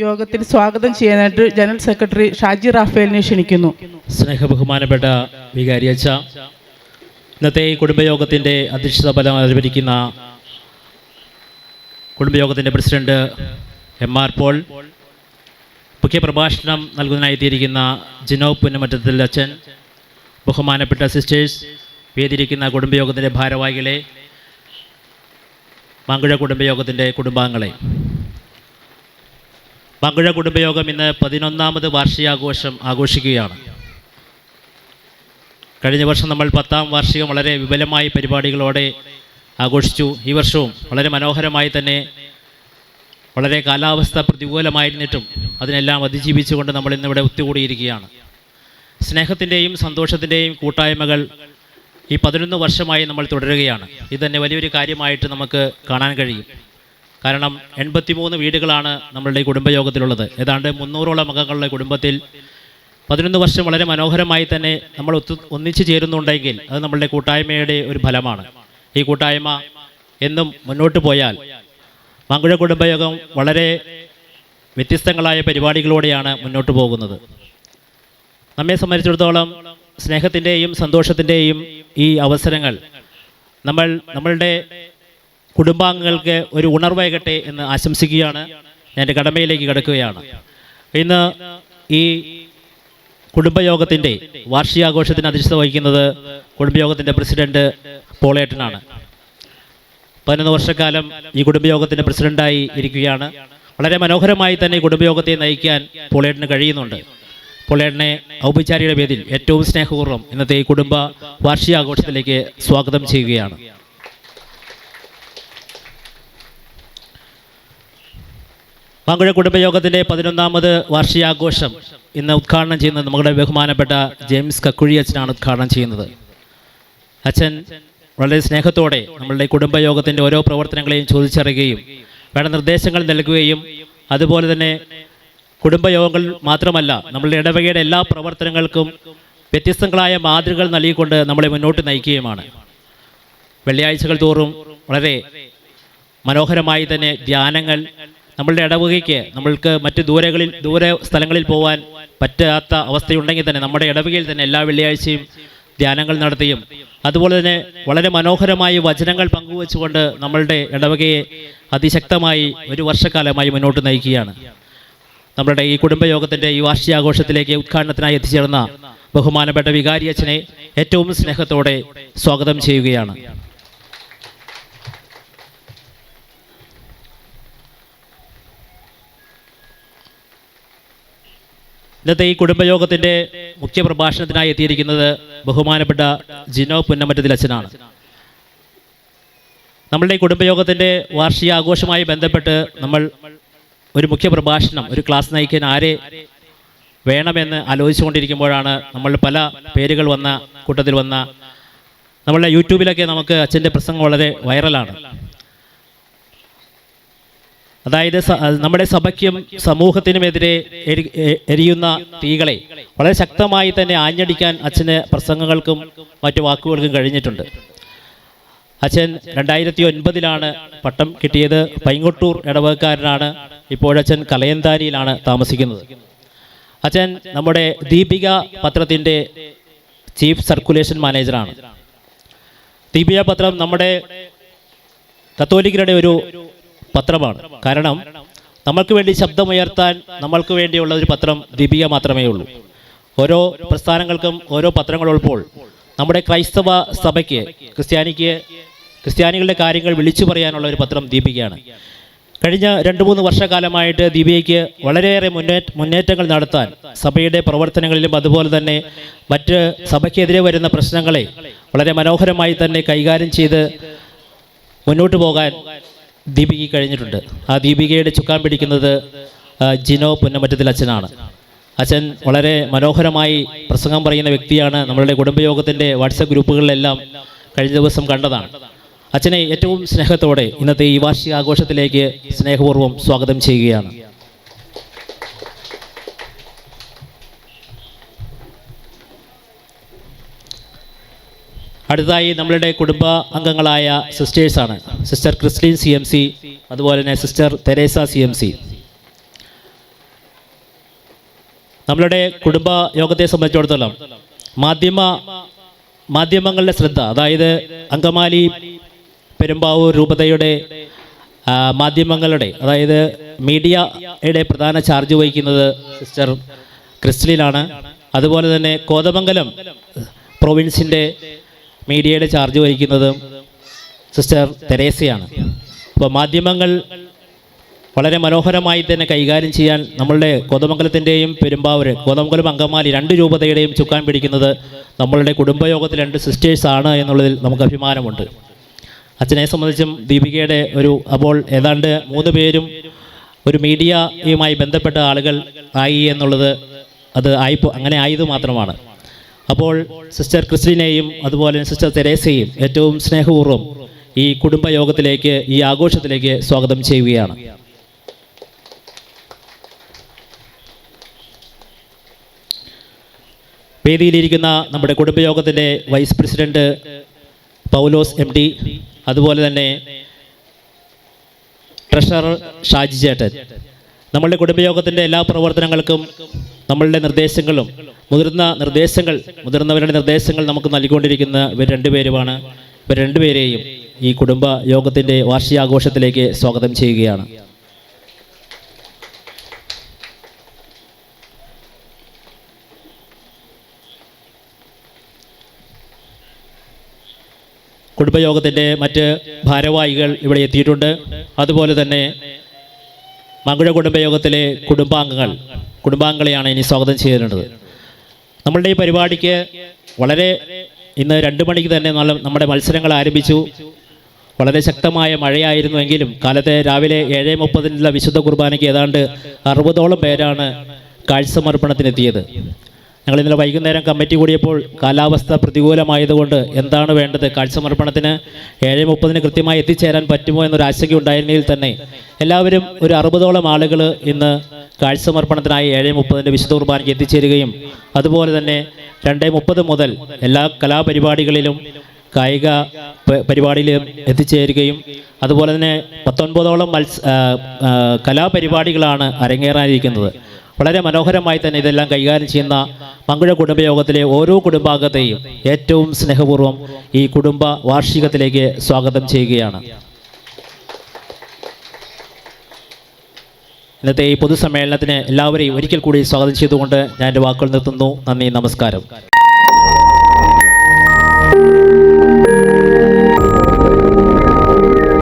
യോഗത്തിൽ സ്വാഗതം ചെയ്യാനായിട്ട് ജനറൽ സെക്രട്ടറി ഷാജി റാഫേലിനെ ക്ഷണിക്കുന്നു. സ്നേഹബഹുമാനപ്പെട്ട വികാരി അച്ഛ ഇന്നത്തെ കുടുംബയോഗത്തിന്റെ അധ്യക്ഷത ഫലം അനുവദിക്കുന്ന കുടുംബയോഗത്തിന്റെ പ്രസിഡന്റ് എം ആർ പോൾ മുഖ്യപ്രഭാഷണം നൽകുന്നതിനായി എത്തിയിരിക്കുന്ന ജിനോ പുന്നമറ്റത്തിൽ അച്ഛൻ ബഹുമാനപ്പെട്ട സിസ്റ്റേഴ്സ് വേദിയിരിക്കുന്ന കുടുംബയോഗത്തിന്റെ ഭാരവാഹികളെ മാങ്കുഴ കുടുംബയോഗത്തിന്റെ കുടുംബാംഗങ്ങളെ. മാങ്കുഴ കുടുംബയോഗം ഇന്ന് പതിനൊന്നാമത് വാർഷികാഘോഷം ആഘോഷിക്കുകയാണ്. കഴിഞ്ഞ വർഷം നമ്മൾ പത്താം വാർഷികം വളരെ വിപുലമായ പരിപാടികളോടെ ആഘോഷിച്ചു. ഈ വർഷവും വളരെ മനോഹരമായി തന്നെ വളരെ കാലാവസ്ഥ പ്രതികൂലമായിരുന്നിട്ടും അതിനെല്ലാം അതിജീവിച്ചുകൊണ്ട് നമ്മൾ ഇന്നിവിടെ ഒത്തുകൂടിയിരിക്കുകയാണ്. സ്നേഹത്തിന്റെയും സന്തോഷത്തിന്റെയും കൂട്ടായ്മകൾ ഈ പതിനൊന്ന് വർഷമായി നമ്മൾ തുടരുകയാണ്. ഇത് തന്നെ വലിയൊരു കാര്യമായിട്ട് നമുക്ക് കാണാൻ കഴിയും. കാരണം എൺപത്തിമൂന്ന് വീടുകളാണ് നമ്മളുടെ കുടുംബയോഗത്തിലുള്ളത്. ഏതാണ്ട് മുന്നൂറോളം അംഗങ്ങളുടെ കുടുംബത്തിൽ പതിനൊന്ന് വർഷം വളരെ മനോഹരമായി തന്നെ നമ്മൾ ഒത്തു ഒന്നിച്ചു ചേരുന്നുണ്ടെങ്കിൽ അത് നമ്മളുടെ കൂട്ടായ്മയുടെ ഒരു ഫലമാണ്. ഈ കൂട്ടായ്മ എന്നും മുന്നോട്ട് പോയാൽ മാങ്കുഴ കുടുംബയോഗം വളരെ വ്യത്യസ്തങ്ങളായ പരിപാടികളോടെയാണ് മുന്നോട്ട് പോകുന്നത്. നമ്മെ സംബന്ധിച്ചിടത്തോളം സ്നേഹത്തിന്റെയും സന്തോഷത്തിന്റെയും ഈ അവസരങ്ങൾ നമ്മൾ നമ്മളുടെ കുടുംബാംഗങ്ങൾക്ക് ഒരു ഉണർവേകട്ടെ എന്ന് ആശംസിക്കുകയാണ്. ഞാൻ എന്റെ കടമയിലേക്ക് കിടക്കുകയാണ്. ഇന്ന് ഈ കുടുംബയോഗത്തിന്റെ വാർഷികാഘോഷത്തിന് അധ്യക്ഷത വഹിക്കുന്നത് കുടുംബയോഗത്തിന്റെ പ്രസിഡന്റ് പോളേട്ടനാണ്. പതിനൊന്ന് വർഷക്കാലം ഈ കുടുംബയോഗത്തിന്റെ പ്രസിഡന്റായി ഇരിക്കുകയാണ്. വളരെ മനോഹരമായി തന്നെ കുടുംബയോഗത്തെ നയിക്കാൻ പോളേട്ടന് കഴിയുന്നുണ്ട്. പോളേട്ടനെ ഔപചാരിക വേദിയിൽ ഏറ്റവും സ്നേഹപൂർവം ഇന്നത്തെ ഈ കുടുംബ വാർഷികാഘോഷത്തിലേക്ക് സ്വാഗതം ചെയ്യുകയാണ്. മാങ്കുഴ കുടുംബയോഗത്തിന്റെ പതിനൊന്നാമത് വാർഷികാഘോഷം ഇന്ന് ഉദ്ഘാടനം ചെയ്യുന്നത് നമ്മുടെ ബഹുമാനപ്പെട്ട ജെയിംസ് കക്കുഴി അച്ഛനാണ് ഉദ്ഘാടനം ചെയ്യുന്നത്. അച്ഛൻ വളരെ സ്നേഹത്തോടെ നമ്മളുടെ കുടുംബയോഗത്തിന്റെ ഓരോ പ്രവർത്തനങ്ങളെയും ചോദിച്ചറിയുകയും വേണ്ട നിർദ്ദേശങ്ങൾ നൽകുകയും അതുപോലെ തന്നെ കുടുംബയോഗങ്ങൾ മാത്രമല്ല നമ്മളുടെ ഇടവകയുടെ എല്ലാ പ്രവർത്തനങ്ങൾക്കും വ്യത്യസ്തങ്ങളായ മാതൃകകൾ നൽകിക്കൊണ്ട് നമ്മളെ മുന്നോട്ട് നയിക്കുകയുമാണ്. വെള്ളിയാഴ്ചകൾ തോറും വളരെ മനോഹരമായി തന്നെ ധ്യാനങ്ങൾ നമ്മളുടെ ഇടവകയ്ക്ക് നമ്മൾക്ക് മറ്റ് ദൂരകളിൽ ദൂര സ്ഥലങ്ങളിൽ പോകാൻ പറ്റാത്ത അവസ്ഥയുണ്ടെങ്കിൽ തന്നെ നമ്മുടെ ഇടവകയിൽ തന്നെ എല്ലാ വെള്ളിയാഴ്ചയും ധ്യാനങ്ങൾ നടത്തിയും അതുപോലെ തന്നെ വളരെ മനോഹരമായ വചനങ്ങൾ പങ്കുവച്ചുകൊണ്ട് നമ്മളുടെ ഇടവകയെ അതിശക്തമായി ഒരു വർഷക്കാലമായി മുന്നോട്ട് നയിക്കുകയാണ്. നമ്മളുടെ ഈ കുടുംബയോഗത്തിന്റെ ഈ വാർഷികാഘോഷത്തിലേക്ക് ഉദ്ഘാടനത്തിനായി എത്തിച്ചേർന്ന ബഹുമാനപ്പെട്ട വികാരി അച്ഛനെ ഏറ്റവും സ്നേഹത്തോടെ സ്വാഗതം ചെയ്യുകയാണ്. ഇന്നത്തെ ഈ കുടുംബയോഗത്തിന്റെ മുഖ്യ പ്രഭാഷണത്തിനായി എത്തിയിരിക്കുന്നത് ബഹുമാനപ്പെട്ട ജിനോ പുന്നമറ്റത്തിൽ അച്ഛനാണ്. നമ്മളുടെ ഈ വാർഷിക ആഘോഷമായി ബന്ധപ്പെട്ട് നമ്മൾ ഒരു മുഖ്യ പ്രഭാഷണം ഒരു ക്ലാസ് നയിക്കാൻ ആരെ വേണമെന്ന് ആലോചിച്ചുകൊണ്ടിരിക്കുമ്പോഴാണ് നമ്മൾ പല പേരുകൾ വന്ന കൂട്ടത്തിൽ വന്ന നമ്മളുടെ യൂട്യൂബിലൊക്കെ നമുക്ക് അച്ഛന്റെ പ്രസംഗം വളരെ വൈറലാണ്. അതായത് നമ്മുടെ സഭയ്ക്കും സമൂഹത്തിനുമെതിരെ എരിയുന്ന തീകളെ വളരെ ശക്തമായി തന്നെ ആഞ്ഞടിക്കാൻ അച്ഛന് പ്രസംഗങ്ങൾക്കും മറ്റു വാക്കുകൾക്കും കഴിഞ്ഞിട്ടുണ്ട്. അച്ഛൻ രണ്ടായിരത്തി ഒൻപതിലാണ് പട്ടം കിട്ടിയത്. പൈങ്ങോട്ടൂർ ഇടവകക്കാരനാണ്. ഇപ്പോഴച്ഛൻ കലയന്താരിയിലാണ് താമസിക്കുന്നത്. അച്ഛൻ നമ്മുടെ ദീപിക പത്രത്തിന്റെ ചീഫ് സർക്കുലേഷൻ മാനേജറാണ്. ദീപിക പത്രം നമ്മുടെ കത്തോലിക്കരുടെ ഒരു പത്രമാണ്. കാരണം നമ്മൾക്ക് വേണ്ടി ശബ്ദമുയർത്താൻ നമ്മൾക്ക് വേണ്ടിയുള്ള ഒരു പത്രം ദീപിക മാത്രമേ ഉള്ളൂ. ഓരോ പ്രസ്ഥാനങ്ങൾക്കും ഓരോ പത്രങ്ങളുള്ളപ്പോൾ നമ്മുടെ ക്രൈസ്തവ സഭയ്ക്ക് ക്രിസ്ത്യാനിക്ക് ക്രിസ്ത്യാനികളുടെ കാര്യങ്ങൾ വിളിച്ചു പറയാനുള്ള ഒരു പത്രം ദീപികയാണ്. കഴിഞ്ഞ രണ്ട് മൂന്ന് വർഷക്കാലമായിട്ട് ദീപികയ്ക്ക് വളരെയേറെ മുന്നേറ്റ മുന്നേറ്റങ്ങൾ നടത്താൻ സഭയുടെ പ്രവർത്തനങ്ങളിലും അതുപോലെ തന്നെ മറ്റ് സഭയ്ക്കെതിരെ വരുന്ന പ്രശ്നങ്ങളെ വളരെ മനോഹരമായി തന്നെ കൈകാര്യം ചെയ്ത് മുന്നോട്ട് പോകാൻ ദീപികയ്ക്ക് കഴിഞ്ഞിട്ടുണ്ട്. ആ ദീപികയുടെ ചുക്കാൻ പിടിക്കുന്നത് ജിനോ പുന്നമറ്റത്തിൽ അച്ഛനാണ്. അച്ഛൻ വളരെ മനോഹരമായി പ്രസംഗം പറയുന്ന വ്യക്തിയാണ്. നമ്മളുടെ കുടുംബയോഗത്തിന്റെ വാട്സപ്പ് ഗ്രൂപ്പുകളിലെല്ലാം കഴിഞ്ഞ ദിവസം കണ്ടതാണ്. അച്ഛനെ ഏറ്റവും സ്നേഹത്തോടെ ഇന്നത്തെ ഈ വാർഷിക ആഘോഷത്തിലേക്ക് സ്നേഹപൂർവം സ്വാഗതം ചെയ്യുകയാണ്. അടുത്തതായി നമ്മളുടെ കുടുംബ അംഗങ്ങളായ സിസ്റ്റേഴ്സാണ് sister Chrislin C M C അതുപോലെ തന്നെ sister Teresa C M C നമ്മളുടെ കുടുംബ യോഗത്തെ സംബന്ധിച്ചിടത്തോളം മാധ്യമ മാധ്യമങ്ങളുടെ ശ്രദ്ധ അതായത് അങ്കമാലി പെരുമ്പാവൂർ രൂപതയുടെ മാധ്യമങ്ങളുടെ അതായത് മീഡിയയുടെ പ്രധാന ചാർജ് വഹിക്കുന്നത് സിസ്റ്റർ ക്രിസ്റ്റലിനാണ് അതുപോലെ തന്നെ കോതമംഗലം പ്രൊവിൻസിന്റെ മീഡിയയുടെ ചാർജ് വഹിക്കുന്നതും സിസ്റ്റർ തെരേസയാണ്. അപ്പോൾ മാധ്യമങ്ങൾ വളരെ മനോഹരമായി തന്നെ കൈകാര്യം ചെയ്യാൻ നമ്മളുടെ കോതമംഗലത്തിന്റെയും പെരുമ്പാവൂർ കോതമംഗലം അങ്കമാലി രണ്ട് രൂപതയുടെയും ചുക്കാൻ പിടിക്കുന്നത് നമ്മളുടെ കുടുംബയോഗത്തിൽ രണ്ട് സിസ്റ്റേഴ്സാണ് എന്നുള്ളതിൽ നമുക്ക് അഭിമാനമുണ്ട്. അച്ഛനെ സംബന്ധിച്ചും ദീപികയുടെ ഒരു അപ്പോൾ ഏതാണ്ട് മൂന്ന് പേരും ഒരു മീഡിയയുമായി ബന്ധപ്പെട്ട ആളുകൾ ആയി എന്നുള്ളത് അത് ആയി അങ്ങനെ ആയത് മാത്രമാണ്. അപ്പോൾ സിസ്റ്റർ ക്രിസ്റ്റിനെയും അതുപോലെ സിസ്റ്റർ തെരേസയും ഏറ്റവും സ്നേഹപൂർവം ഈ കുടുംബയോഗത്തിലേക്ക് ഈ ആഘോഷത്തിലേക്ക് സ്വാഗതം ചെയ്യുകയാണ്. വേദിയിലിരിക്കുന്ന നമ്മുടെ കുടുംബയോഗത്തിന്റെ vice president Paulose M D അതുപോലെ തന്നെ ട്രഷറർ ഷാജി ചേട്ടൻ. നമ്മളുടെ കുടുംബയോഗത്തിന്റെ എല്ലാ പ്രവർത്തനങ്ങൾക്കും നമ്മളുടെ നിർദ്ദേശങ്ങളും മുതിർന്ന നിർദ്ദേശങ്ങൾ മുതിർന്നവരുടെ നിർദ്ദേശങ്ങൾ നമുക്ക് നൽകിക്കൊണ്ടിരിക്കുന്ന ഇവർ രണ്ടുപേരുമാണ്. ഇവർ രണ്ടുപേരെയും ഈ കുടുംബ യോഗത്തിന്റെ വാർഷികാഘോഷത്തിലേക്ക് സ്വാഗതം ചെയ്യുകയാണ്. കുടുംബയോഗത്തിന്റെ മറ്റ് ഭാരവാഹികൾ ഇവിടെ എത്തിയിട്ടുണ്ട്. അതുപോലെ തന്നെ മങ്കുഴ കുടുംബയോഗത്തിലെ കുടുംബാംഗങ്ങൾ കുടുംബാംഗങ്ങളെയാണ് ഇനി സ്വാഗതം ചെയ്തിട്ടുള്ളത് നമ്മളുടെ ഈ പരിപാടിക്ക് വളരെ ഇന്ന് രണ്ട് മണിക്ക് തന്നെ നല്ല നമ്മുടെ മത്സരങ്ങൾ ആരംഭിച്ചു. വളരെ ശക്തമായ മഴയായിരുന്നുവെങ്കിലും കാലത്തെ രാവിലെ ഏഴ് മുപ്പതിനുള്ള വിശുദ്ധ കുർബാനയ്ക്ക് ഏതാണ്ട് അറുപതോളം പേരാണ് കാഴ്ചസമർപ്പണത്തിനെത്തിയത് ഞങ്ങൾ ഇന്നലെ വൈകുന്നേരം കമ്മിറ്റി കൂടിയപ്പോൾ കാലാവസ്ഥ പ്രതികൂലമായതുകൊണ്ട് എന്താണ് വേണ്ടത്? കാഴ്ചസമർപ്പണത്തിന് ഏഴ് മുപ്പതിന് കൃത്യമായി എത്തിച്ചേരാൻ പറ്റുമോ എന്നൊരു ആശങ്ക ഉണ്ടായിരുന്നെങ്കിൽ തന്നെ എല്ലാവരും ഒരു അറുപതോളം ആളുകൾ ഇന്ന് കാഴ്ചസമർപ്പണത്തിനായി ഏഴ് മുപ്പതിന്റെ വിശുദ്ധ കുർബാനയ്ക്ക് എത്തിച്ചേരുകയും അതുപോലെ തന്നെ രണ്ട് മുപ്പത് മുതൽ എല്ലാ കലാപരിപാടികളിലും കായിക പരിപാടിയിൽ എത്തിച്ചേരുകയും അതുപോലെ തന്നെ പത്തൊൻപതോളം മത്സ കലാപരിപാടികളാണ് അരങ്ങേറാനിരിക്കുന്നത്. വളരെ മനോഹരമായി തന്നെ ഇതെല്ലാം കൈകാര്യം ചെയ്യുന്ന മങ്കുഴ കുടുംബയോഗത്തിലെ ഓരോ കുടുംബാംഗത്തെയും ഏറ്റവും സ്നേഹപൂർവം ഈ കുടുംബ വാർഷികത്തിലേക്ക് സ്വാഗതം ചെയ്യുകയാണ്. ഇന്നത്തെ ഈ പൊതുസമ്മേളനത്തിന് എല്ലാവരെയും ഒരിക്കൽ കൂടി സ്വാഗതം ചെയ്തുകൊണ്ട് ഞാൻ എന്റെ വാക്കുകൾ നിർത്തുന്നു. നന്ദി നമസ്കാരം.